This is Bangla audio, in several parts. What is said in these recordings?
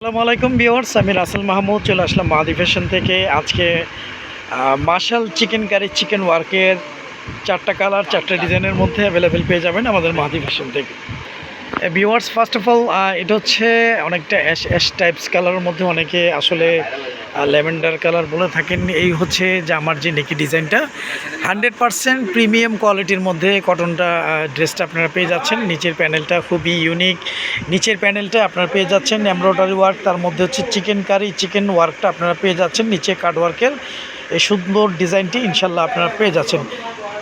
আসসালামু আলাইকুম ভিউয়ার্স, আমি রাসেল মাহমুদ, চলে আসলাম মাহাদি ফ্যাশন থেকে। আজকে মার্শাল চিকেন কারি চিকেন ওয়ার্কের চারটা কালার চারটা ডিজাইনের মধ্যে অ্যাভেলেবেল পেয়ে যাবেন আমাদের মাহাদি ফ্যাশন থেকে। বিওয়ার্স ফার্স্ট অফ অল এটা হচ্ছে অনেকটা অ্যাশ অ্যাশ টাইপস কালারের মধ্যে অনেকে আসলে ল্যাভেন্ডার কালার বলে থাকেন, এই হচ্ছে যে আমার যে নেকি ডিজাইনটা। হান্ড্রেড পারসেন্ট প্রিমিয়াম কোয়ালিটির মধ্যে কটনটা ড্রেসটা আপনারা পেয়ে যাচ্ছেন। নিচের প্যানেলটা খুবই ইউনিক নিচের প্যানেলটা আপনারা পেয়ে যাচ্ছেন এমব্রয়ডারি ওয়ার্ক তার মধ্যে হচ্ছে চিকেন কারি চিকেন ওয়ার্কটা আপনারা পেয়ে যাচ্ছেন নিচে কার্ড ওয়ার্কের এই সুন্দর ডিজাইনটি ইনশাল্লাহ আপনারা পেয়ে যাচ্ছেন।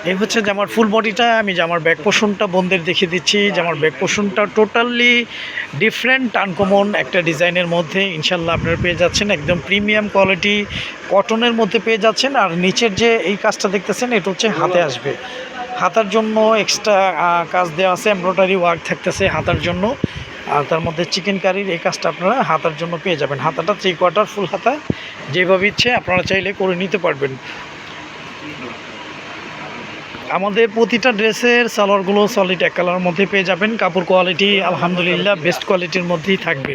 এই হচ্ছে যে আমার ফুল বডিটা আমি যে আমার ব্যাক পোষণটা বন্ধের দেখিয়ে দিচ্ছি, যে আমার ব্যাক পোষণটা টোটালি ডিফারেন্ট আনকমন একটা ডিজাইনের মধ্যে। ইনশাল্লাহ আপনারা পেয়ে যাচ্ছেন, একদম প্রিমিয়াম কোয়ালিটি কটনের মধ্যে পেয়ে যাচ্ছেন। আর নিচের যে এই কাজটা দেখতেছেন, এটা হচ্ছে হাতে আসবে। হাতার জন্য এক্সট্রা কাজ দেওয়া আছে এমব্রয়ডারি ওয়ার্ক থাকতেছে হাতার জন্য। আর তার মধ্যে চিকেন কারির এই কাজটা আপনারা হাতার জন্য পেয়ে যাবেন। হাতাটা থ্রি কোয়ার্টার ফুল হাতা, যেভাবে ইচ্ছে আপনারা চাইলে করে নিতে পারবেন। আমাদের প্রতিটা ড্রেসের সালোয়ারগুলো সলিড এক কালার মধ্যে পেয়ে যাবেন। কাপড় কোয়ালিটি আলহামদুলিল্লাহ বেস্ট কোয়ালিটির মধ্যেই থাকবে।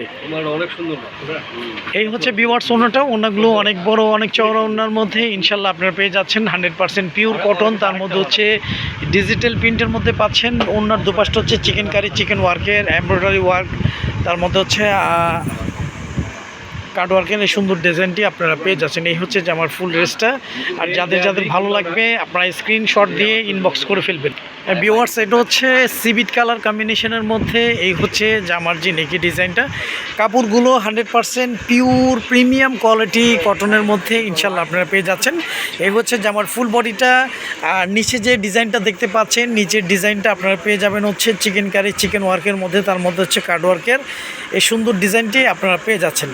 এই হচ্ছে বিওয়ার্স ওনাটা ওনাগুলো অনেক বড় অনেক চওড়া ওনার মধ্যে। ইনশাল্লাহ আপনারা পেয়ে যাচ্ছেন হান্ড্রেড পার্সেন্ট পিওর কটন তার মধ্যে হচ্ছে ডিজিটাল প্রিন্টের মধ্যে পাচ্ছেন। ওনার দুপাশটা হচ্ছে চিকেন কারি চিকেন ওয়ার্কের এমব্রয়ডারি ওয়ার্ক তার মধ্যে হচ্ছে কার্ড ওয়ার্কের এই সুন্দর ডিজাইনটি আপনারা পেয়ে যাচ্ছেন। এই হচ্ছে যে আমার ফুল ড্রেসটা আর যাদের যাদের ভালো লাগবে, আপনারা স্ক্রিনশট দিয়ে ইনবক্স করে ফেলবেন। বিওয়ার্স এটা হচ্ছে সিবিট কালার কম্বিনেশনের মধ্যে। এই হচ্ছে যে আমার যে নেকি ডিজাইনটা কাপড়গুলো hundred percent pure premium quality কটনের মধ্যে ইনশাল্লাহ আপনারা পেয়ে যাচ্ছেন। এই হচ্ছে যে আমার ফুল বডিটা আর নিচে যে ডিজাইনটা দেখতে পাচ্ছেন, নিচের ডিজাইনটা আপনারা পেয়ে যাবেন হচ্ছে চিকেন কারি চিকেন ওয়ার্কের মধ্যে। তার মধ্যে হচ্ছে কার্ড ওয়ার্কের এই সুন্দর ডিজাইনটি আপনারা পেয়ে যাচ্ছেন।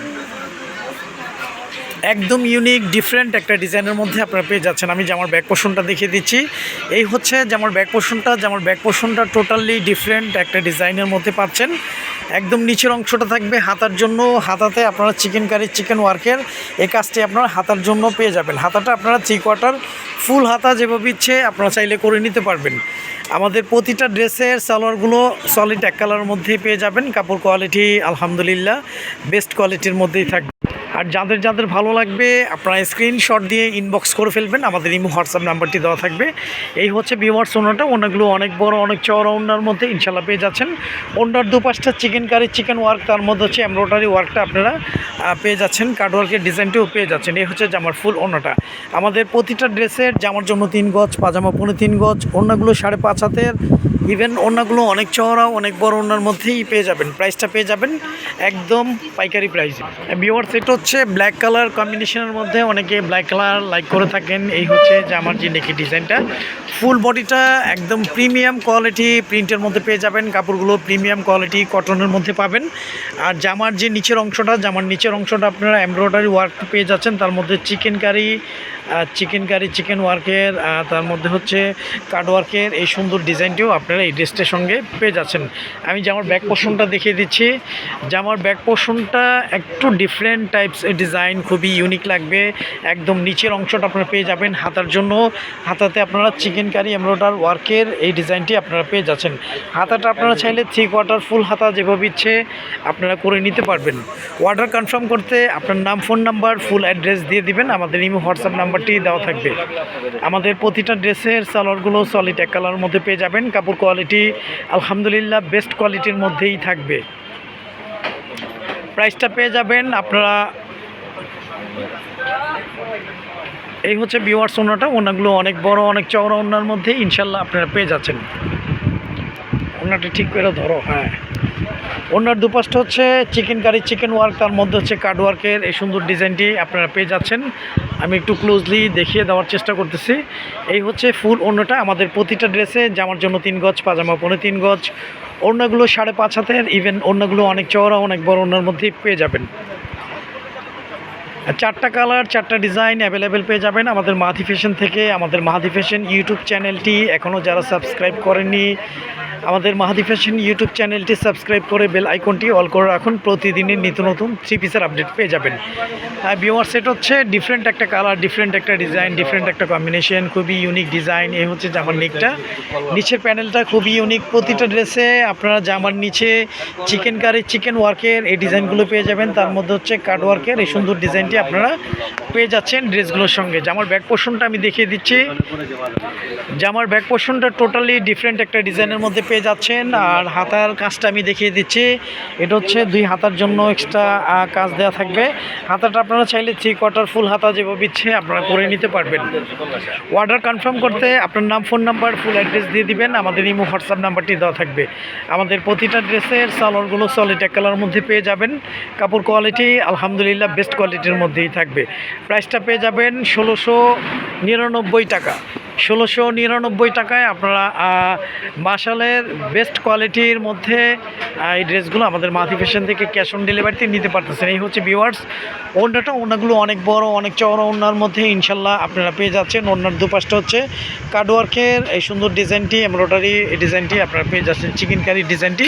একদম ইউনিক ডিফারেন্ট একটা ডিজাইনের মধ্যে আপনারা পেয়ে যাচ্ছেন। আমি জামার ব্যাক পোর্শনটা দেখিয়ে দিচ্ছি, এই হচ্ছে জামার ব্যাক পোর্শনটা জামার ব্যাক পোর্শনটা টোটালি ডিফারেন্ট একটা ডিজাইনের মধ্যে পাচ্ছেন। একদম নিচের অংশটা থাকবে হাতার জন্য, হাতাতে আপনারা চিকেন কারি চিকেন ওয়ার্কের এই কাজটি আপনারা হাতার জন্য পেয়ে যাবেন। হাতাটা আপনারা থ্রি কোয়ার্টার ফুল হাতা যেভাবে ইচ্ছে আপনারা চাইলে করে নিতে পারবেন। আমাদের প্রতিটা ড্রেসের সালোয়ারগুলো সলিড এক কালারের মধ্যেই পেয়ে যাবেন। কাপড় কোয়ালিটি আলহামদুলিল্লাহ বেস্ট কোয়ালিটির মধ্যেই থাকবে। আর যাদের যাদের ভালো লাগবে, আপনারা স্ক্রিনশট দিয়ে ইনবক্স করে ফেলবেন, আমাদের ইমো হোয়াটসঅ্যাপ নাম্বারটি দেওয়া থাকবে। এই হচ্ছে বিওয়ার্স ওনাটা ওনাগুলো অনেক বড়, অনেক চওড়া ওনার মধ্যে ইনশাল্লাহ পেয়ে যাচ্ছেন। ওনার দুপাশটা চিকেন কারি চিকেন ওয়ার্ক তার মধ্যে হচ্ছে এমব্রয়ডারি ওয়ার্কটা আপনারা পেয়ে যাচ্ছেন। কার্ড ওয়ার্কের ডিজাইনটিও পেয়ে যাচ্ছেন। এই হচ্ছে জামার ফুল ওনাটা আমাদের প্রতিটা ড্রেসের জামার জন্য তিন গজ, পাজামা পনেরো তিন গজ, ওনাগুলো সাড়ে পাঁচ হাতের ইভেন ওনাগুলো অনেক চওড়া অনেক বড় ওনার মধ্যেই পেয়ে যাবেন। প্রাইসটা পেয়ে যাবেন একদম পাইকারি প্রাইস বিওয়ার্স এটা হচ্ছে ব্ল্যাক কালার কম্বিনেশনের মধ্যে অনেকে ব্ল্যাক কালার লাইক করে থাকেন। এই হচ্ছে যে আমার যে নেকি ডিজাইনটা ফুল বডিটা একদম প্রিমিয়াম কোয়ালিটি প্রিন্টের মধ্যে পেয়ে যাবেন। কাপড়গুলো প্রিমিয়াম কোয়ালিটি কটনের মধ্যে পাবেন। আর জামার যে নিচের অংশটা, জামার নিচের অংশটা আপনারা এমব্রয়ডারি ওয়ার্ক পেয়ে যাচ্ছেন। তার মধ্যে চিকেন কারি চিকেন কারি চিকেন ওয়ার্কের তার মধ্যে হচ্ছে কার্ড ওয়ার্কের এই সুন্দর ডিজাইনটিও আপনারা এই ড্রেসটার সঙ্গে পেয়ে যাচ্ছেন। আমি জামার ব্যাক পোর্শনটা দেখিয়ে দিচ্ছি জামার ব্যাক পোর্শনটা একটু ডিফারেন্ট টাইপস ডিজাইন খুবই ইউনিক লাগবে। একদম নিচের অংশটা আপনারা পেয়ে যাবেন হাতার জন্য। হাতাতে আপনারা চিকেন কারি এমব্রয়ডার ওয়ার্কের এই ডিজাইনটি আপনারা পেয়ে যাচ্ছেন। হাতাটা আপনারা চাইলে থ্রি কোয়ার্টার ফুল হাতা যেভাবে ইচ্ছে আপনারা করে নিতে পারবেন। অর্ডার কনফার্ম করতে আপনার নাম ফোন নাম্বার ফুল অ্যাড্রেস দিয়ে দিবেন। আমাদের ইমো হোয়াটসঅ্যাপ নাম্বারটি দেওয়া থাকবে। আমাদের প্রতিটা ড্রেসের সালোয়ারগুলো সলিড এক কালার মধ্যে পেয়ে যাবেন। কাপড় কোয়ালিটি আলহামদুলিল্লাহ বেস্ট কোয়ালিটির মধ্যেই থাকবে। প্রাইসটা পেয়ে যাবেন আপনারা, এই হচ্ছে বিওয়ার্স ওনাটা, ওনাগুলো অনেক বড়, অনেক চওড়া ওনার মধ্যে ইনশাল্লাহ আপনারা পেয়ে যাচ্ছেন। ওনাটা ঠিক করে ধরো হ্যাঁ। ওনার দুপাশটা হচ্ছে চিকেন কারি, চিকেন ওয়ার্ক, তার মধ্যে হচ্ছে কার্ড ওয়ার্কের এই সুন্দর ডিজাইনটি আপনারা পেয়ে যাচ্ছেন। আমি একটু ক্লোজলি দেখিয়ে দেওয়ার চেষ্টা করতেছি। এই হচ্ছে ফুল অন্যটা আমাদের প্রতিটা ড্রেসে জামার জন্য তিন গজ, পাজামা পনেরো তিন গজ। অন্যগুলো সাড়ে পাঁচ হাতের ইভেন অন্যগুলো অনেক চওড়া, অনেক বড় ওড়নার মধ্যেই পেয়ে যাবেন। চারটা কালার, চারটা ডিজাইন অ্যাভেলেবেল পেয়ে যাবেন আমাদের মাহাদি ফ্যাশন থেকে। আমাদের মাহাদি ফ্যাশন ইউটিউব চ্যানেলটি এখনও যারা সাবস্ক্রাইব করেননি, আমাদের মাহাদি ফ্যাশন ইউটিউব চ্যানেলটি সাবস্ক্রাইব করে বেল আইকনটি অল করে রাখুন। প্রতিদিনের নিত্য নতুন থ্রি পিসের আপডেট পেয়ে যাবেন। বিওয়ার সেট হচ্ছে ডিফারেন্ট একটা কালার ডিফারেন্ট একটা ডিজাইন ডিফারেন্ট একটা কম্বিনেশন খুবই ইউনিক ডিজাইন এই হচ্ছে জামার নিকটা নিচের প্যানেলটা খুবই ইউনিক প্রতিটা ড্রেসে আপনারা জামার নিচে চিকেন কারি চিকেন ওয়ার্কের এই ডিজাইনগুলো পেয়ে যাবেন। তার মধ্যে হচ্ছে কাট ওয়ার্কের এই সুন্দর ডিজাইনটি আপনারা পেয়ে যাচ্ছেন ড্রেসগুলোর সঙ্গে। জামার ব্যাক পোর্শনটা আমি দেখিয়ে দিচ্ছি। জামার ব্যাক পোর্শনটা টোটালি ডিফারেন্ট একটা ডিজাইনের মধ্যে পেয়ে যাচ্ছেন। আর হাতার কাজটা আমি দেখিয়ে দিচ্ছি। এটা হচ্ছে দুই হাতার জন্য এক্সট্রা কাজ দেওয়া থাকবে। হাতাটা আপনারা চাইলে থ্রি কোয়ার্টার ফুল হাতা যেভাবে ইচ্ছে আপনারা করে নিতে পারবেন। অর্ডার কনফার্ম করতে আপনার নাম ফোন নাম্বার ফুল অ্যাড্রেস দিয়ে দিবেন। আমাদের ইমো হোয়াটসঅ্যাপ নাম্বারটি দেওয়া থাকবে। আমাদের প্রতিটা ড্রেসের সালোয়ারগুলো সলিড এক কালার মধ্যে পেয়ে যাবেন। কাপড় কোয়ালিটি আলহামদুলিল্লাহ বেস্ট কোয়ালিটির মধ্যেই থাকবে। প্রাইসটা পেয়ে যাবেন ষোলোশো নিরানব্বই টাকা। ষোলোশো নিরানব্বই টাকায় আপনারা মাসালের বেস্ট কোয়ালিটির মধ্যে এই ড্রেসগুলো আমাদের মাথি ফ্যাশন থেকে ক্যাশ অন ডেলিভারিতে নিতে পারতেছেন। এই হচ্ছে ভিওয়ার্স ওনাটা ওনাগুলো অনেক বড়, অনেক চওড়া ওনার মধ্যে ইনশাল্লাহ আপনারা পেয়ে যাচ্ছেন। ওনার দুপাশটা হচ্ছে কার্ডওয়ার্কের এই সুন্দর ডিজাইনটি এমব্রয়ডারি ডিজাইনটি আপনারা পেয়ে যাচ্ছেন চিকেন কারি ডিজাইনটি